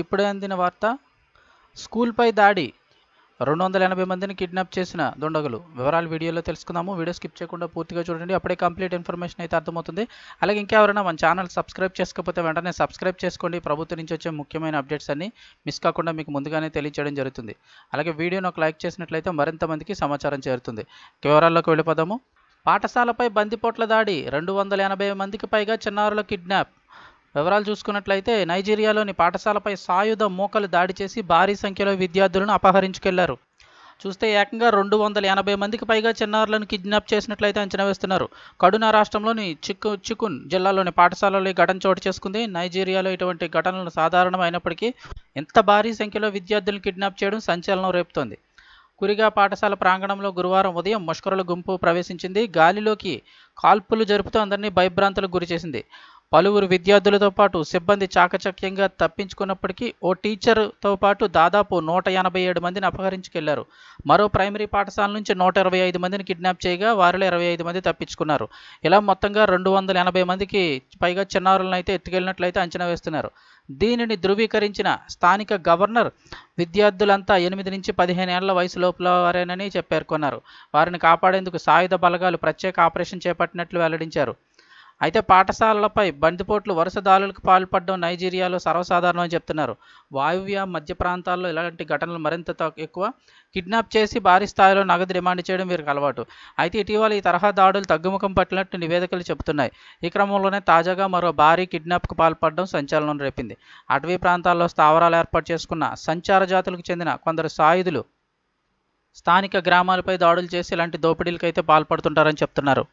ఇప్పుడే అందిన వార్త? స్కూల్పై దాడి. రెండు వందల ఎనభై మందిని కిడ్నాప్ చేసిన దుండగులు. వివరాలు వీడియోలో తెలుసుకుందాము. వీడియో స్కిప్ చేయకుండా పూర్తిగా చూడండి. అప్పుడే కంప్లీట్ ఇన్ఫర్మేషన్ అయితే అర్థమవుతుంది. అలాగే ఇంకెవరైనా మన ఛానల్ సబ్స్క్రైబ్ చేసుకోకపోతే వెంటనే సబ్స్క్రైబ్ చేసుకోండి. ప్రభుత్వం నుంచి వచ్చే ముఖ్యమైన అప్డేట్స్ అన్ని మిస్ కాకుండా మీకు ముందుగానే తెలియజేయడం జరుగుతుంది. అలాగే వీడియోను ఒక లైక్ చేసినట్లయితే మరింత మందికి సమాచారం చేరుతుంది. వివరాల్లోకి వెళ్ళిపోదాము. పాఠశాలపై బందిపోట్ల దాడి. రెండు వందల ఎనభై మందికి పైగా చిన్నారుల కిడ్నాప్. వివరాలు చూసుకున్నట్లయితే నైజీరియాలోని పాఠశాలపై సాయుధ మూకలు దాడి చేసి భారీ సంఖ్యలో విద్యార్థులను అపహరించుకెళ్ళారు. చూస్తే ఏకంగా రెండు వందల ఎనభై మందికి పైగా చిన్నారులను కిడ్నాప్ చేసినట్లయితే అంచనా వేస్తున్నారు. కడునా రాష్ట్రంలోని చిక్కు చికున్ జిల్లాలోని పాఠశాలలో ఈ ఘటన చోటు చేసుకుంది. నైజీరియాలో ఇటువంటి ఘటనలు సాధారణమైనప్పటికీ ఇంత భారీ సంఖ్యలో విద్యార్థులను కిడ్నాప్ చేయడం సంచలనం రేపుతోంది. కురిగా పాఠశాల ప్రాంగణంలో గురువారం ఉదయం ముష్కరుల గుంపు ప్రవేశించింది. గాలిలోకి కాల్పులు జరుపుతూ అందరినీ భయభ్రాంతులకు గురిచేసింది. పలువురు విద్యార్థులతో పాటు సిబ్బంది చాకచక్యంగా తప్పించుకున్నప్పటికీ ఓ టీచర్తో పాటు దాదాపు నూట ఎనభై ఏడు మందిని అపహరించుకెళ్ళారు. మరో ప్రైమరీ పాఠశాల నుంచి నూట ఇరవై ఐదు మందిని కిడ్నాప్ చేయగా వారిలో ఇరవై ఐదు మంది తప్పించుకున్నారు. ఇలా మొత్తంగా రెండు వందల ఎనభై మందికి పైగా చిన్నారులను అయితే ఎత్తుకెళ్ళినట్లయితే అంచనా వేస్తున్నారు. దీనిని ధృవీకరించిన స్థానిక గవర్నర్ విద్యార్థులంతా ఎనిమిది నుంచి పదిహేను ఏళ్ళ వయసు లోపల వారేనని పేర్కొన్నారు వారిని కాపాడేందుకు సాయుధ బలగాలు ప్రత్యేక ఆపరేషన్ చేపట్టినట్లు వెల్లడించారు. అయితే పాఠశాలలపై బందిపోట్లు వరుస దాడులకు పాల్పడడం నైజీరియాలో సర్వసాధారణమని చెప్తున్నారు. వాయువ్య మధ్య ప్రాంతాల్లో ఇలాంటి ఘటనలు మరింత ఎక్కువ కిడ్నాప్ చేసి భారీ స్థాయిలో నగదు డిమాండ్ చేయడం వీరికి అలవాటు. అయితే ఇటీవల ఈ తరహా దాడులు తగ్గుముఖం పట్టినట్టు నివేదికలు చెబుతున్నాయి. ఈ క్రమంలోనే తాజాగా మరో భారీ కిడ్నాప్కు పాల్పడడం సంచలనం రేపింది. అటవీ ప్రాంతాల్లో స్థావరాలు ఏర్పాటు చేసుకున్న సంచార జాతులకు చెందిన కొందరు సాయుధులు స్థానిక గ్రామాలపై దాడులు చేసి ఇలాంటి దోపిడీలకైతే పాల్పడుతుంటారని చెప్తున్నారు.